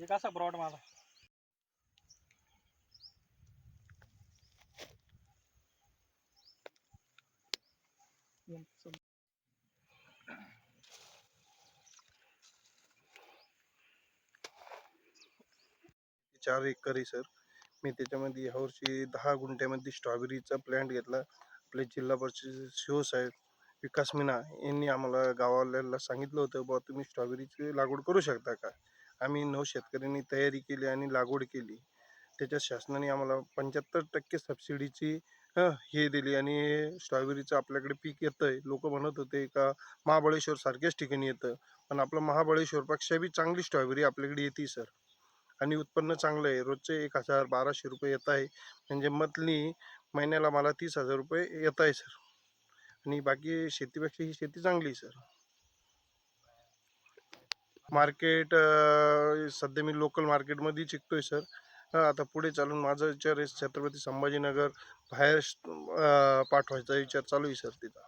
एक असा ब्रॉड माझा. चार एकर आहे सर मी त्याच्यामध्ये ह्यावर्षी दहा गुंठ्यामध्ये स्ट्रॉबेरीचा प्लॅन्ट घेतला. आपले जिल्हा परिषद शिव साहेब विकास मीना यांनी आम्हाला गावाल्याला सांगितलं होतं बुवा तुम्ही स्ट्रॉबेरीची लागवड करू शकता का? आम्ही नऊ शेतकऱ्यांनी तयारी केली आणि लागवड केली. त्याच्यात शासनाने आम्हाला पंच्याहत्तर टक्के सबसिडीची हे दिली आणि स्ट्रॉबेरीचं आपल्याकडे पीक येतं आहे लोक म्हणत होते का महाबळेश्वर सारख्याच ठिकाणी येतं. पण आपलं महाबळेश्वरपेक्षा बी चांगली स्ट्रॉबेरी आपल्याकडे येते सर आणि उत्पन्न चांगलं आहे. रोजचे एक हजार बाराशे रुपये येत आहे. म्हणजे मंथली महिन्याला मला तीस हजार रुपये येत आहे सर आणि बाकी शेतीपेक्षा ही शेती चांगली आहे सर मार्केट सध्या मी लोकल मार्केटमध्ये शिकतो आहे सर आता पुढे चालून माझा विचार आहे छत्रपती संभाजीनगर बाहेर पाठवायचा विचार चालू आहे सर तिथं.